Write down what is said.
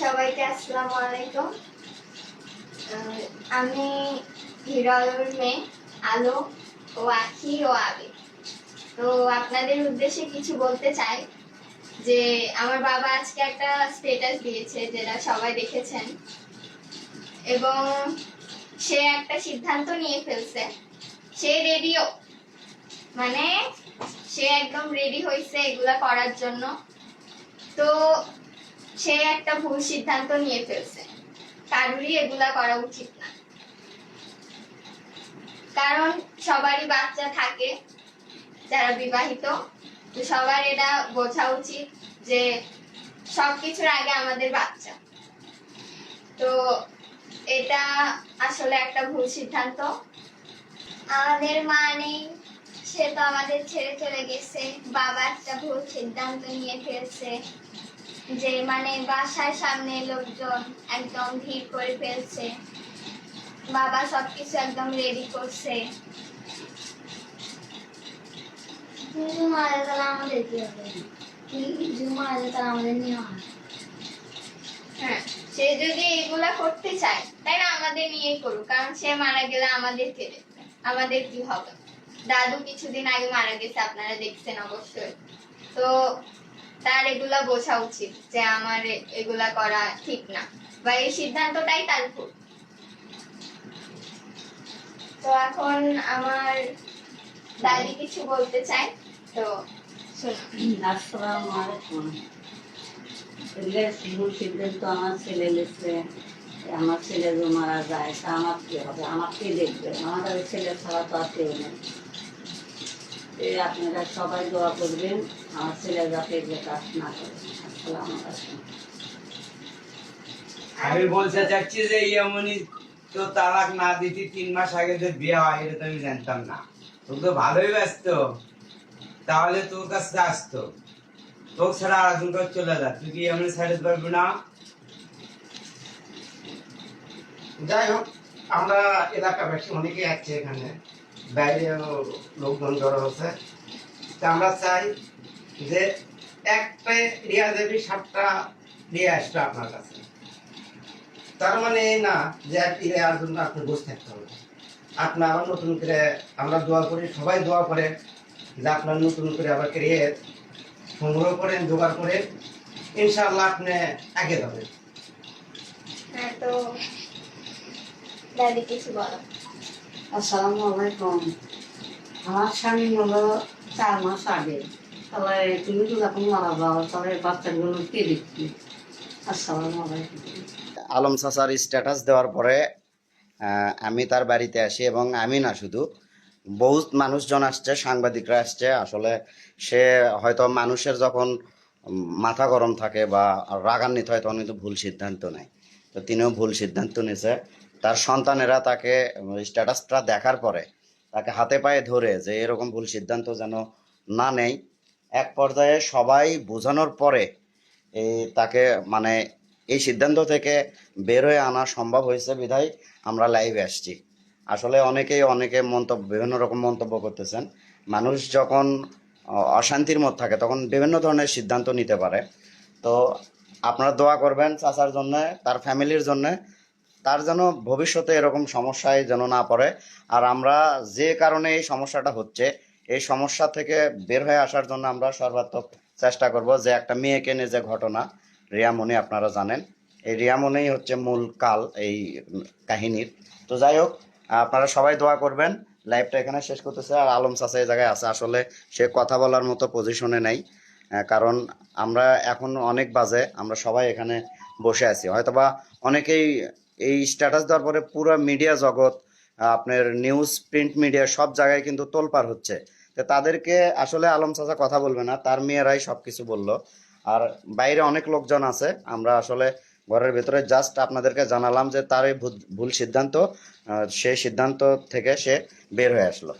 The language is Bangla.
সবাইকে আসসালামু আলাইকুম। আমি হিরো মেয়ে, আলো ও আখি ও আবে তো আপনাদের উদ্দেশ্যে কিছু বলতে চাই যে, আমার বাবা আজকে একটা স্টেটাস দিয়েছে যেটা সবাই দেখেছেন। এবং সে একটা সিদ্ধান্ত নিয়ে ফেলছে। সে রেডিও মানে সে একদম রেডি হয়েছে এগুলা করার জন্য। তো সে একটা ভুল সিদ্ধান্ত নিয়ে ফেলছে। কারুরই এগুলা করা উচিত না। কারণ সবারই বাচ্চা থাকে যারা বিবাহিত, তো সবার এটা বোঝা উচিত যে সবকিছুর আগে আমাদের বাচ্চা। তো এটা আসলে একটা ভুল সিদ্ধান্ত। আমাদের মা নেই, সে তো আমাদের ছেড়ে চলে গেছে, বাবা একটা ভুল সিদ্ধান্ত নিয়ে ফেলছে। যে মানে বাসার সামনে লোকজন একদম ভিড় করে ফেলছে। বাবা সবকিছু একদম রেডি করছে। মারা গেলে আমাদের কি হবে? মারা তাহলে আমাদের নিয়ে হয় হ্যাঁ সে যদি এগুলা করতে চায় তাই না? আমাদের নিয়েই করুক। কারণ সে মারা গেলে আমাদের আমাদের কি হবে? দাদু কিছুদিন আগে মারা গেছে আপনারা দেখছেন অবশ্যই। তো তার এগুলা বোঝা উচিত যে আমার এগুলা করা ঠিক না বা এই সিদ্ধান্তটাই তার ভুল। তো এখন আমার দাদি কিছু বলতে চাই তো আমার ছেলে নিচ্ছে আমার ছেলে মারা যায়, তা আমার কি হবে? আমার কে দেখবে। আমার ছেলে ছাড়া তো আর কেউ নেই। এই আপনারা সবাই দোয়া করবেন আমার ছেলে যাতে যে কাজ না করে। আমি বলতে চাচ্ছি যে তো তালাক না দিতে তিন মাস আগে যে বিয়ে হয় এটা তো আমি জানতাম না। তোকে তো ভালোই ব্যস্ত। তাহলে তোর কাছে আসতো। তোর ছাড়া আর একজন কাছে চলে যা তুই কি এমনি সাইড পারবি না? যাই হোক আমরা এলাকাবাসী অনেকে আছে এখানে। বাইরে লোকজন জড়ো হচ্ছে। তা আমরা চাই যে একটা রিয়া দেবী সাতটা দিয়ে আসবে আপনার কাছে। তার মানে এই না যে একটি রেয়ার জন্য আপনি বসে থাকতে হবে। আপনার আবার নতুন করে আমরা দোয়া করি, সবাই দোয়া করে যে আপনার নতুন করে আবার ক্রিয়ে সংগ্রহ করেন, জোগাড় করেন। ইনশাল্লাহ আপনি আগে যাবেন। হ্যাঁ তো কিছু বলো। আসসালামু আমার স্বামী হলো চার মাস আগে। তাহলে তুমি তো যখন মারা যাও তাহলে বাচ্চাগুলো কে আলম সাসার স্ট্যাটাস দেওয়ার পরে আমি তার বাড়িতে আসি এবং আমি না শুধু, বহুত মানুষজন আসছে, সাংবাদিকরা আসছে। আসলে সে হয়তো মানুষের যখন মাথা গরম থাকে বা রাগান্বিত হয়, তখন কিন্তু ভুল সিদ্ধান্ত নেয়। তো তিনিও ভুল সিদ্ধান্ত নিয়েছে। তার সন্তানেরা তাকে স্ট্যাটাসটা দেখার পরে তাকে হাতে পায়ে ধরে যে এরকম ভুল সিদ্ধান্ত যেন না নেই। এক পর্যায়ে সবাই বোঝানোর পরে এই তাকে মানে এই সিদ্ধান্ত থেকে বের হয়ে আনা সম্ভব হয়েছে বিধায় আমরা লাইভে আসছি। আসলে অনেকেই অনেকে মন্তব্য, বিভিন্ন রকম মন্তব্য করতেছেন। মানুষ যখন অশান্তির মধ্যে থাকে তখন বিভিন্ন ধরনের সিদ্ধান্ত নিতে পারে। তো আপনারা দোয়া করবেন চাচার জন্য, তার ফ্যামিলির জন্য। তার যেন ভবিষ্যতে এরকম সমস্যায় যেন না পড়ে। আর আমরা যে কারণে এই সমস্যাটা হচ্ছে, এই সমস্যা থেকে বের হয়ে আসার জন্য আমরা সর্বাত্মক চেষ্টা করব যে একটা মেয়েকে নিয়ে যে ঘটনা রিয়ামণি আপনারা জানেন। এই রিয়ামণি হচ্ছে মূল কাল এই কাহিনীর। তো যাই হোক, আপনারা সবাই দোয়া করবেন, লাইভটা এখানে শেষ করতেছে। আর আলম চাচা এই জায়গায় আছে, আসলে সে কথা বলার মতো পজিশনে নেই। কারণ আমরা এখন অনেক বাজে, আমরা সবাই এখানে বসে আছি। হয়তোবা অনেকেই এই স্ট্যাটাস দেওয়ার পরে পুরো মিডিয়া জগৎ আপনার নিউজ প্রিন্ট মিডিয়া সব জায়গায় কিন্তু তোলপার হচ্ছে। তো তাদেরকে আসলে আলম চাচা কথা বলবে না, তার মেয়েরাই সব কিছু বলল। আর বাইরে অনেক লোকজন আছে, আমরা আসলে ঘরের ভেতরে জাস্ট আপনাদেরকে জানালাম যে তার এই ভুল- সিদ্ধান্ত সে সিদ্ধান্ত থেকে সে বের হয়ে আসলো।